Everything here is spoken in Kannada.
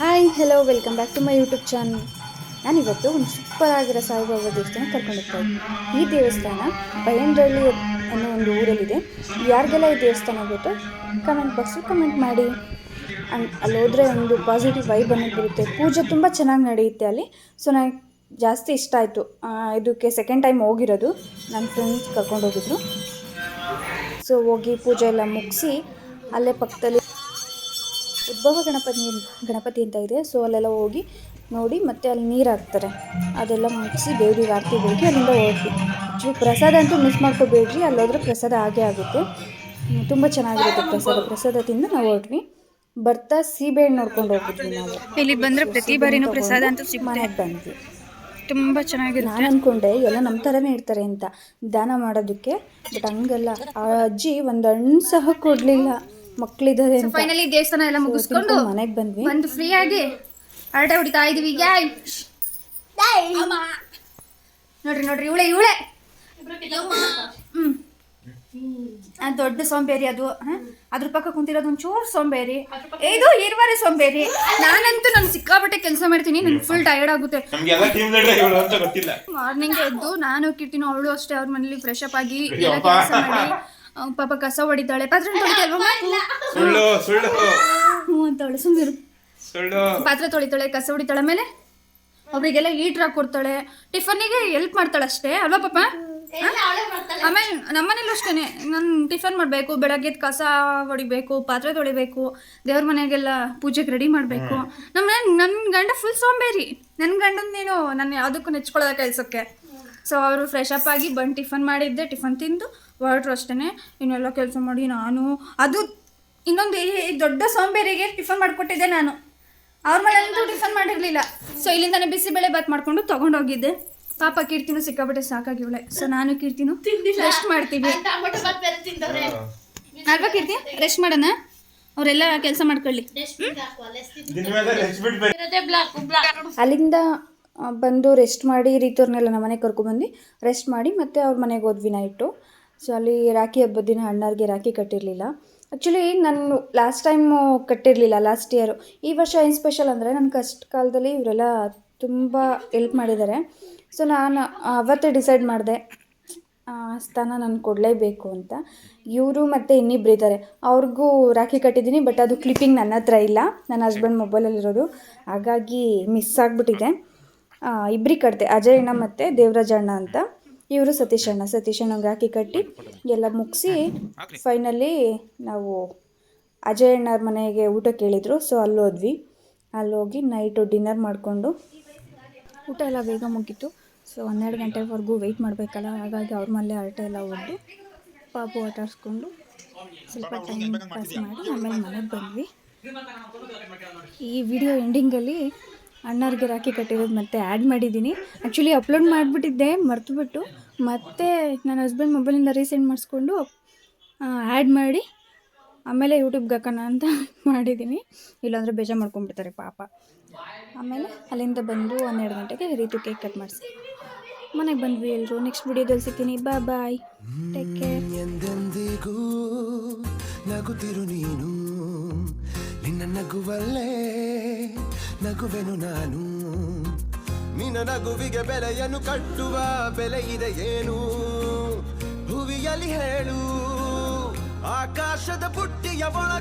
Hi hello welcome back to my YouTube channel ನಾನಿವತ್ತು ಒಂದು ಸೂಪರ್ ಆಗಿರೋ ಸಾಯಿಬಾಬಾ ದೇವಸ್ಥಾನ ಕರ್ಕೊಂಡು ಹೋಗ್ತಾ ಇದ್ದೀನಿ. ಈ ದೇವಸ್ಥಾನ ಬಯಂಡಳ್ಳಿ ಅನ್ನೋ ಒಂದು ಊರಲ್ಲಿದೆ. ಯಾರಿಗೆಲ್ಲ ಈ ದೇವಸ್ಥಾನ ಗೊತ್ತು ಕಮೆಂಟ್ ಬಾಕ್ಸು ಕಮೆಂಟ್ ಮಾಡಿ. ಅಲ್ಲಿ ಹೋದರೆ ಒಂದು ಪಾಸಿಟಿವ್ ವೈಬ್ ಅನ್ನೋದು ಬರುತ್ತೆ. ಪೂಜೆ ತುಂಬ ಚೆನ್ನಾಗಿ ನಡೆಯುತ್ತೆ ಅಲ್ಲಿ. ಸೊ ನನಗೆ ಜಾಸ್ತಿ ಇಷ್ಟ ಆಯಿತು. ಇದಕ್ಕೆ ಸೆಕೆಂಡ್ ಟೈಮ್ ಹೋಗಿರೋದು. ನನ್ನ ಫ್ರೆಂಡ್ಸ್ ಕರ್ಕೊಂಡು ಹೋಗಿದ್ರು. ಸೊ ಹೋಗಿ ಪೂಜೆ ಎಲ್ಲ ಮುಗಿಸಿ, ಅಲ್ಲೇ ಪಕ್ಕದಲ್ಲಿ ಉದ್ಭವ ಗಣಪತಿ ಗಣಪತಿ ಅಂತ ಇದೆ. ಸೊ ಅಲ್ಲೆಲ್ಲ ಹೋಗಿ ನೋಡಿ ಮತ್ತೆ ಅಲ್ಲಿ ನೀರು ಹಾಕ್ತಾರೆ. ಅದೆಲ್ಲ ಮುಗಿಸಿ ದೇವ್ರಿಗೆ ಹಾಕಿ ಹೋಗಿ ಅಲ್ಲಿಂದ ಹೋಗಿ. ಪ್ರಸಾದ ಅಂತೂ ಮಿಸ್ ಮಾಡ್ಕೋಬೇಡ್ರಿ. ಅಲ್ಲಿ ಹೋದ್ರೆ ಪ್ರಸಾದ ಹಾಗೆ ಆಗುತ್ತೆ. ತುಂಬ ಚೆನ್ನಾಗಿರುತ್ತೆ ಪ್ರಸಾದ. ಪ್ರಸಾದ ತಿಂದು ನಾವು ಹೊರಟ್ವಿ ಬರ್ತಾ ಸೀಬೆಹಣ್ಣು ನೋಡ್ಕೊಂಡು ಹೋಗಿದ್ವಿ ನಾವು. ಇಲ್ಲಿ ಬಂದ್ರೆ ಪ್ರತಿ ಬಾರಿನೂ ಪ್ರಸಾದ ಅಂತೂ ಮನೆಗೆ ಬಂದ್ವಿ. ತುಂಬ ಚೆನ್ನಾಗಿರುತ್ತೆ. ನಾನು ಅಂದ್ಕೊಂಡೆ ಎಲ್ಲ ನಮ್ಮ ಥರನೇ ಇರ್ತಾರೆ ಅಂತ. ದಾನ ಮಾಡೋದಕ್ಕೆ. ಬಟ್ ಹಂಗಲ್ಲ. ಆ ಅಜ್ಜಿ ಒಂದು ಹಣ್ಣು ಸಹ ಕೊಡಲಿಲ್ಲ. ಮಕ್ಕಳಿದ್ದಾರೆ ಫೈನಲಿ ದೇವಸ್ಥಾನ ಎಲ್ಲ ಮುಗಿಸ್ಕೊಂಡು ಮನೆಗೆ ಬಂದ್ವಿ. ಬಂದು ಫ್ರೀ ಆಗಿ ಹರಟೆ ಹೊಡಿತಾ ಇದೀವಿ. ಯಾಯ್ ನೋಡ್ರಿ ನೋಡ್ರಿ ಇವಳೆ ಇವಳೆ. ಹ್ಮ್. ಆ ದೊಡ್ಡ ಸೋಂಬೇರಿ ಅದು? ಅದ್ರ ಪಕ್ಕ ಕುಂತಿರೋದು ಒಂಚೂರು ಸೋಂಬೇರಿ. ಇದು ಇರುವರೆ ಸೋಂಬೇರಿ. ನಾನಂತೂ ನಾನು ಸಿಕ್ಕಾಪಟ್ಟೆ ಕೆಲಸ ಮಾಡ್ತೀನಿ. ನನ್ಗೆ ಫುಲ್ ಟೈರ್ಡ್ ಆಗುತ್ತೆ. ಮಾರ್ನಿಂಗ್ ಎದ್ದು ನಾನು ಕಿರ್ತೀನಿ ಅವಳು ಅಷ್ಟೇ. ಅವ್ರ ಮನೇಲಿ ಫ್ರೆಶ್ ಅಪ್ ಆಗಿ ಎಲ್ಲ ಕೆಲಸ ಮಾಡಿ. ಪಾಪ ಕಸ ಹೊಡಿತಾಳೆ. ಪಾತ್ರೆ ಸುಳ್ಳು ಸುಳ್ಳು. ಹ್ಞೂ ಸುಮ್ಮನೆ ಸುಳ್ಳು. ಪಾತ್ರೆ ತೊಳಿತಾಳೆ ಕಸ ಹೊಡಿತಾಳೆ ಆಮೇಲೆ ಒಬ್ರಿಗೆಲ್ಲ ಈಟ್ರ್ ಕೊಡ್ತಾಳೆ. ಟಿಫನ್ನಿಗೆ ಹೆಲ್ಪ್ ಮಾಡ್ತಾಳೆ ಅಷ್ಟೇ ಅಲ್ವಾ ಪಾಪ? ಆಮೇಲೆ ನಮ್ಮನೇಲೂ ಅಷ್ಟೇ ನಾನು ಟಿಫನ್ ಮಾಡಬೇಕು ಬೆಳಗ್ಗೆ ಎದ್ದು ಕಸ ಹೊಡಿಬೇಕು ಪಾತ್ರೆ ತೊಳಿಬೇಕು ದೇವ್ರ ಮನೆಗೆಲ್ಲ ಪೂಜೆಗೆ ರೆಡಿ ಮಾಡಬೇಕು. ನಮ್ಮ ನನ್ನ ಗಂಡ ಫುಲ್ ಸೋಂಬೇರಿ. ನನ್ನ ನೀನು ನಾನು ಯಾವುದಕ್ಕೂ ನೆಚ್ಕೊಳ್ಳೋದ ಕೆಲಸಕ್ಕೆ. ಸೊ ಅವರು ಫ್ರೆಶ್ ಅಪ್ ಆಗಿ ಬಂದು ಟಿಫನ್ ಮಾಡಿದ್ದೆ ಟಿಫನ್ ತಿಂದು ಹೊರಟ್ರು ಅಷ್ಟೇ ಇನ್ನೆಲ್ಲ ಕೆಲಸ ಮಾಡಿ ನಾನು ಅದು ಇನ್ನೊಂದು ಈ ದೊಡ್ಡ ಸೋಂಬೇರಿಗೆ ಟಿಫನ್ ಮಾಡಿಕೊಟ್ಟಿದ್ದೆ ನಾನು. ಅವ್ರ ಮನೆಯಲ್ಲಿ ಟಿಫನ್ ಮಾಡಿರಲಿಲ್ಲ. ಸೊ ಇಲ್ಲಿಂದಾನೆ ಬಿಸಿಬೇಳೆ ಬಾತ್ ಮಾಡ್ಕೊಂಡು ತಗೊಂಡೋಗಿದ್ದೆ ಪಾಪ ಕೀರ್ತಿನೂ ಸಿಕ್ಕಾಪಟ್ಟೆ ಸಾಕಾಗಿವಳೆ ಸೊ ನಾನು ಕೀರ್ತಿನು ರೆಸ್ಟ್ ಮಾಡ್ತೀವಿ. ಅಲ್ವಾ ಕೀರ್ತಿ? ರೆಸ್ಟ್ ಮಾಡೋಣ? ಅವರೆಲ್ಲ ಕೆಲಸ ಮಾಡ್ಕೊಳ್ಳಿ. ಅಲ್ಲಿಂದ ಬಂದು ರೆಸ್ಟ್ ಮಾಡಿ ರೀತಿಯವ್ರನ್ನೆಲ್ಲ ನಮ್ಮ ಮನೆಗೆ ಕರ್ಕೊಂಡ್ಬಂದು ರೆಸ್ಟ್ ಮಾಡಿ ಮತ್ತೆ ಅವ್ರ ಮನೆಗೆ ಹೋದ್ವಿ ನೈಟು ಸೊ ಅಲ್ಲಿ ರಾಖಿ ಹಬ್ಬದ ದಿನ ಅಣ್ಣವ್ರಿಗೆ ರಾಖಿ ಕಟ್ಟಿರಲಿಲ್ಲ. ಆ್ಯಕ್ಚುಲಿ ನಾನು ಲಾಸ್ಟ್ ಟೈಮು ಕಟ್ಟಿರಲಿಲ್ಲ ಲಾಸ್ಟ್ ಇಯರು ಈ ವರ್ಷ ಏನು ಸ್ಪೆಷಲ್ ಅಂದರೆ ನನ್ನ ಕಷ್ಟ ಕಾಲದಲ್ಲಿ ಇವರೆಲ್ಲ ತುಂಬ ಹೆಲ್ಪ್ ಮಾಡಿದ್ದಾರೆ. ಸೊ ನಾನು ಅವತ್ತೇ ಡಿಸೈಡ್ ಮಾಡಿದೆ ಸ್ಥಾನ ನಾನು ಕೊಡಲೇಬೇಕು ಅಂತ. ಇವರು ಮತ್ತು ಇನ್ನಿಬ್ರು ಇದ್ದಾರೆ ಅವ್ರಿಗೂ ರಾಖಿ ಕಟ್ಟಿದ್ದೀನಿ ಬಟ್ ಅದು ಕ್ಲಿಪ್ಪಿಂಗ್ ನನ್ನ ಹತ್ರ ಇಲ್ಲ. ನನ್ನ ಹಸ್ಬೆಂಡ್ ಮೊಬೈಲಲ್ಲಿರೋದು ಹಾಗಾಗಿ ಮಿಸ್ ಆಗಿಬಿಟ್ಟಿದೆ. ಇಬ್ಬರಿಗೆ ಕಟ್ಟಿದೆ ಅಜಯಣ್ಣ ಮತ್ತು ದೇವರಾಜ ಅಣ್ಣ ಅಂತ. ಇವರು ಸತೀಶ್ ಅಣ್ಣ. ಸತೀಶ್ ಅಣ್ಣಂಗೆ ಹಾಕಿ ಕಟ್ಟಿ ಎಲ್ಲ ಮುಗಿಸಿ ಫೈನಲಿ ನಾವು ಅಜಯ್ ಅಣ್ಣವ್ರ ಮನೆಗೆ ಊಟ ಕೇಳಿದರು. ಸೊ ಅಲ್ಲಿ ಹೋದ್ವಿ. ಅಲ್ಲಿ ಹೋಗಿ ನೈಟು ಡಿನ್ನರ್ ಮಾಡಿಕೊಂಡು ಊಟ ಎಲ್ಲ ಬೇಗ ಮುಗೀತು. ಸೊ ಹನ್ನೆರಡು ಗಂಟೆವರೆಗೂ ವೆಯ್ಟ್ ಮಾಡಬೇಕಲ್ಲ. ಹಾಗಾಗಿ ಅವ್ರ ಮನೆ ಹರಟೆ ಎಲ್ಲ ಹೊಡೆದು ಪಾಪು ಆಟಾಡಿಸ್ಕೊಂಡು ಸ್ವಲ್ಪ ಟೈಮ್ ಪಾಸ್ ಮಾಡಿ ಆಮೇಲೆ ಮನೆಗೆ ಬಂದ್ವಿ. ಈ ವಿಡಿಯೋ ಎಂಡಿಂಗಲ್ಲಿ ಅಣ್ಣವ್ರಿಗೆ ರಾಖಿ ಕಟ್ಟಿರೋದು ಮತ್ತೆ ಆ್ಯಡ್ ಮಾಡಿದ್ದೀನಿ. ಆ್ಯಕ್ಚುಲಿ ಅಪ್ಲೋಡ್ ಮಾಡಿಬಿಟ್ಟಿದ್ದೆ, ಮರ್ತುಬಿಟ್ಟು. ಮತ್ತೆ ನನ್ನ ಹಸ್ಬೆಂಡ್ ಮೊಬೈಲಿಂದ ರೀಸೆಂಡ್ ಮಾಡಿಸ್ಕೊಂಡು ಆ್ಯಡ್ ಮಾಡಿ, ಆಮೇಲೆ ಯೂಟ್ಯೂಬ್ಗೆ ಹಾಕೋಣ ಅಂತ ಮಾಡಿದ್ದೀನಿ. ಇಲ್ಲಾಂದರೆ ಬೇಜಾರು ಮಾಡ್ಕೊಂಡ್ಬಿಡ್ತಾರೆ ಪಾಪ. ಆಮೇಲೆ ಅಲ್ಲಿಂದ ಬಂದು ಹನ್ನೆರಡು ಗಂಟೆಗೆ ರೀತು ಕೇಕ್ ಕಟ್ ಮಾಡಿಸಿ. ಮನೆಗೆ ಬಂದ್ವಿ ಎಲ್ಲರೂ ನೆಕ್ಸ್ಟ್ ವಿಡಿಯೋದಲ್ಲಿ ಸಿಗ್ತೀನಿ. ಬಾಯ್ ಬಾಯ್ ಟೇಕ್ ಕೇರ್ ನಿನ್ನ ನಗುವಲ್ಲೇ, ನಗುವೆನು ನಾನು. ನಿನ್ನ ನಗುವಿಗೆ ಬೆಲೆಯನ್ನು ಕಟ್ಟುವ ಬೆಲೆ ಇದೆ ಏನು? ಹುವಿಯಲ್ಲಿ ಹೇಳು, ಆಕಾಶದ ಬುಟ್ಟಿಯ ಒಳ